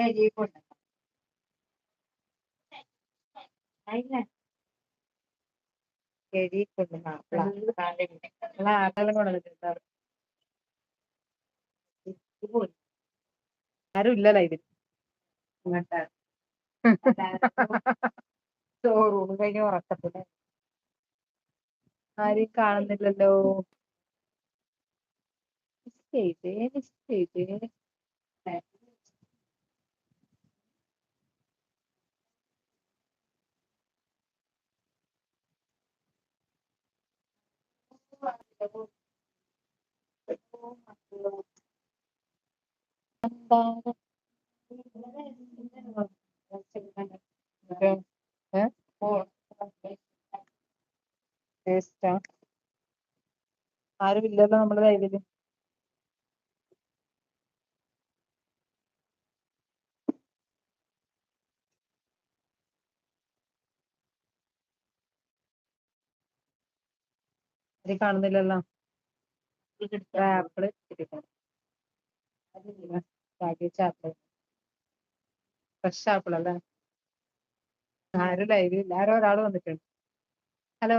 എഴുതിക്കൊണ്ട് മാപ്പിള. ആട്ടെല്ലാം കൊണ്ടുവന്നിട്ടുണ്ടാവും ആരും ചോറൂണ് കഴിഞ്ഞ് ഉറക്കത്തിൽ. ആരെയും കാണുന്നില്ലല്ലോ. ചെയ്തേ ചെയ്തേ എന്താണ് ടേസ്റ്റാ ആരും ഇല്ലല്ലോ നമ്മുടെ കയ്യിൽ ആരെയും കാണുന്നില്ലല്ലോ. ആപ്പിൾ. ഫ്രഷ് ആപ്പിൾ അല്ലേ? ആരും ലൈവിൽ ആരോ ഒരാൾ വന്നിട്ടുണ്ട്. ഹലോ.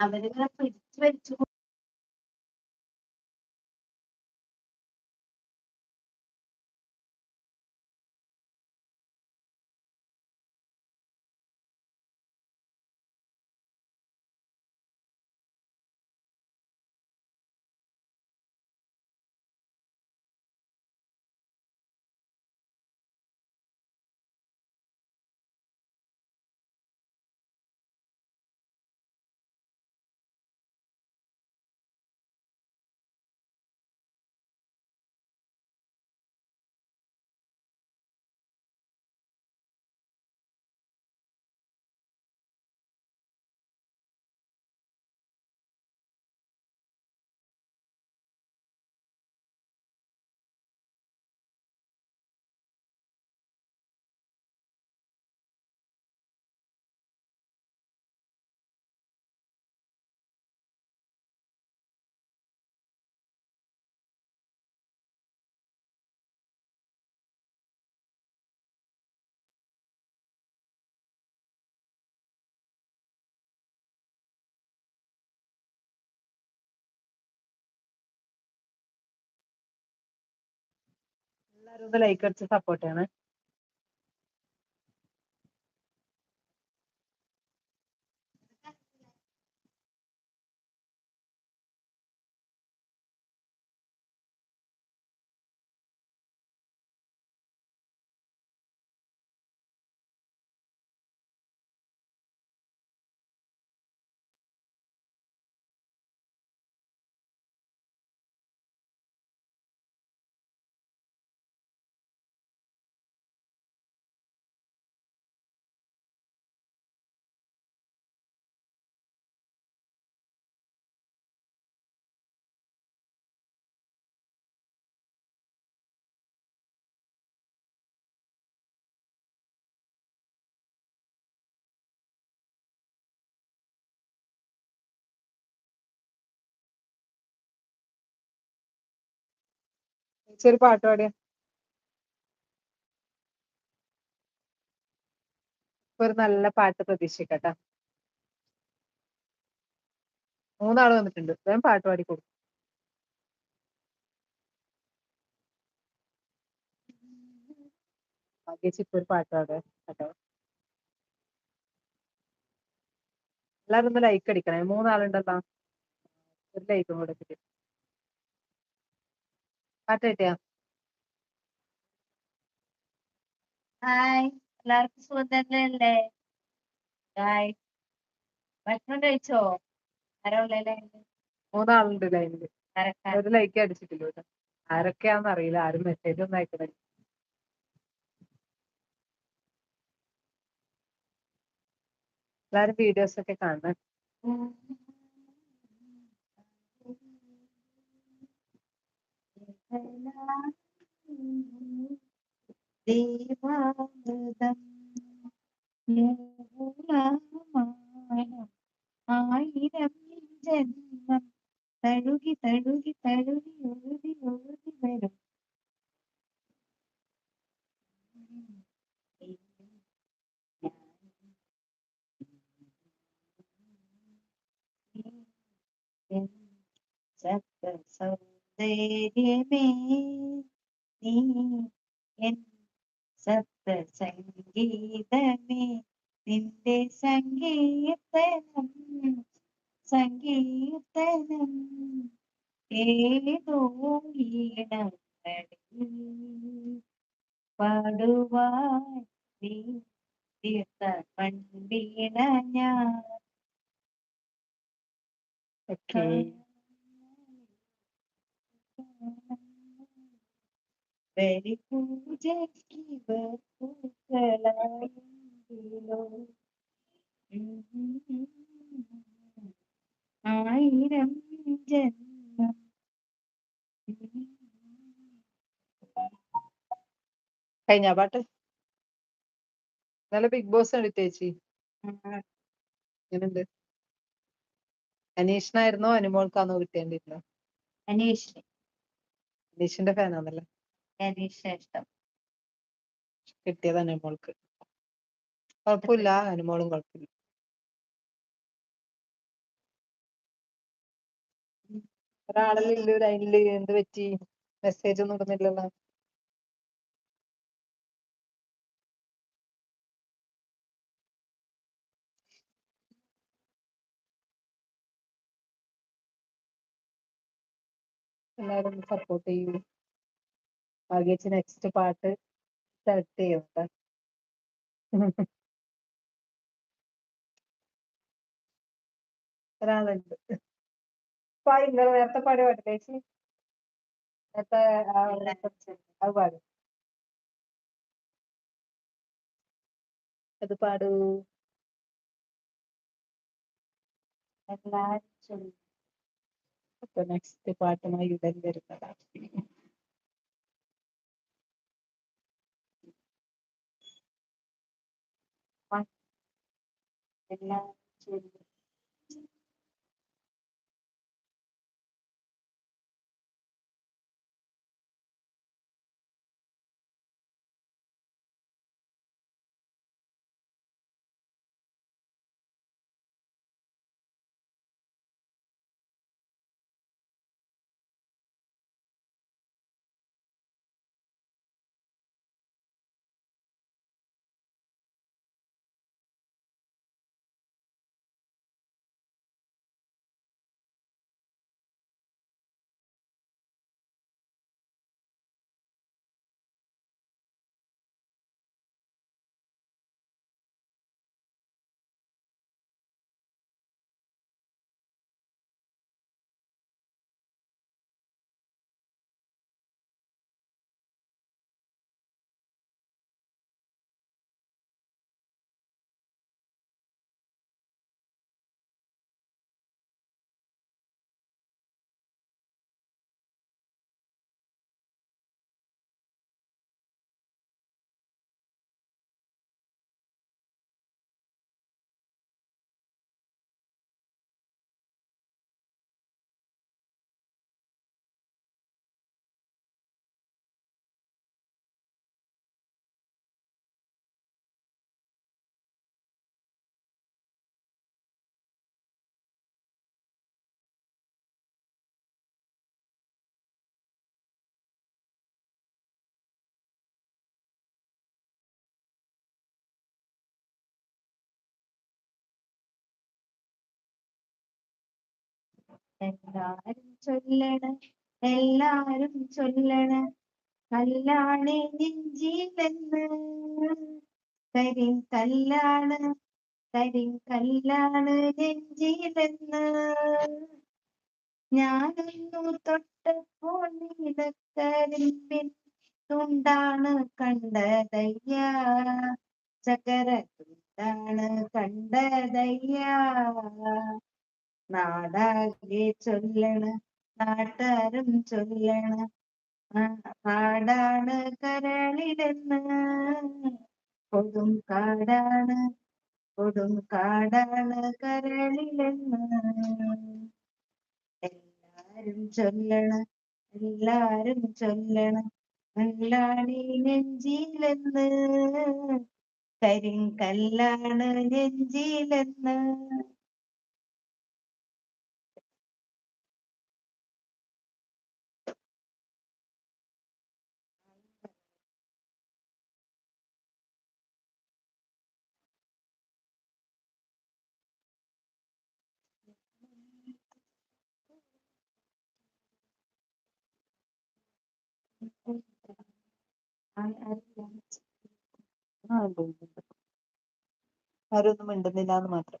അവരിങ്ങനെ പിടിച്ചു വലിച്ചു എല്ലാവരും ഒന്ന് ലൈക്ക് അടിച്ച് സപ്പോർട്ട് ചെയ്യണേ. ചേച്ചി പാട്ട് പാടിയ. ഒരു നല്ല പാട്ട് പ്രതീക്ഷിക്കട്ടെ. മൂന്നാൾ വന്നിട്ടുണ്ട്. വേഗം പാട്ട് പാടി കൊടുക്കും. ഇപ്പൊ ഒരു പാട്ട് പാടുക എല്ലാരും ഒന്ന് ലൈക്ക് അടിക്കണേ. മൂന്നാളുണ്ടല്ലോ. ഒരു ലൈക്കും കൂടെ കിട്ടി. പാട്ട് കിട്ടിയാ ഹായ് എല്ലാവർക്കും സുഖം തന്നെയല്ലേ? ഹായ് ഭക്ഷണം കഴിച്ചോ? ആരാ ഉള്ളേ മൂന്നാളുണ്ട് ലൈനിൽ ഒരു ലൈക്ക് അടിച്ചിട്ടില്ല കേട്ടോ. ആരൊക്കെയാന്ന് അറിയില്ല. ആരും മെസ്സേജ് ഒന്നും അയക്കണില്ല. എല്ലാരും വീഡിയോസ് ഒക്കെ കാണണം ദേവാമൃതം ആയിരം ജന്മം തഴുകി തഴുകി തഴുകി ഒഴുകി ഒഴുകി വരും സപ്ത സൗന്ദര്യമേ നീ എൻ സപ്തസംഗീതമേ നിന്റെ സംഗീതനം സംഗീതനം ഏതോ ഈണങ്ങളിൽ പാടുവാൻ നീ തീർത്ത പണ്ടീണ ഞാൻ. ഓക്കെ ബലി പൂജയ്ക്ക് പൂക്കളായെങ്കിലോ ആയിരം ജന്മം കഴിഞ്ഞ പാട്ട്? നല്ല ബിഗ് ബോസ് എടുത്തേച്ചി എങ്ങനെയുണ്ട്? അനീഷിനായിരുന്നോ അനുമോൾക്കാന്നോ കിട്ടേണ്ടിരുന്നോ അനീഷ് അനീഷിന്റെ ഫാനാണല്ലേ അനീഷ് ഇഷ്ടം. കിട്ടിയത് അനുമോൾക്ക്. കുഴപ്പമില്ല അനുമോളും കുഴപ്പമില്ല. ഒരാളല്ലേ ഉള്ളൂ ലൈനിൽ എന്ത് പറ്റി? മെസ്സേജ് ഒന്നും ഇടുന്നില്ലല്ലോ. എല്ലാവരും സപ്പോർട്ട് ചെയ്യൂ. ഭാഗ്യച്ച് നെക്സ്റ്റ് പാട്ട് സെലക്ട് ചെയ്യും. ഒരാളുണ്ട്. പാടി ഇന്നലെ നേരത്തെ പാടി പാടില്ലേ ചേച്ചി. നേരത്തെ അത് പാടും. അത് പാടൂ. എല്ലാരും അപ്പൊ നെക്സ്റ്റ് പാട്ടുമായി ഉടൻ വരുന്നതാണ് എല്ലാരും ചൊല്ലും എല്ലാരും ചൊല്ലണ എല്ലാരും ചൊല്ലണ. കല്ലാണ് നെഞ്ചിലെന്ന് കരിങ്കല്ലാണ് നിൻ നെഞ്ചിലെന്ന് ഞാനൊന്നു തൊട്ടപ്പോൾ നീലക്കരിമ്പിൻ തുണ്ടാണ് കണ്ടതയ്യ. ചകര തുണ്ടാണ് കണ്ടതയ്യ. നാടാകെ ചൊല്ലണ നാട്ടാരും ചൊല്ലണ കാടാണ് കരളിലെന്ന്. കൊടും കാടാണ് കൊടും കാടാണ് കരളിലെന്ന്. എല്ലാരും ചൊല്ലണ എല്ലാരും ചൊല്ലണ കല്ലാണി നെഞ്ചിലെന്ന്. കരിങ്കല്ലാണ് നെഞ്ചിലെന്ന്. ആ ഉണ്ട് ഉണ്ട് ഉണ്ട്. ആരും ഒന്നും മിണ്ടുന്നില്ല എന്ന് മാത്രം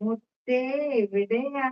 മുത്തേ എവിടെയാ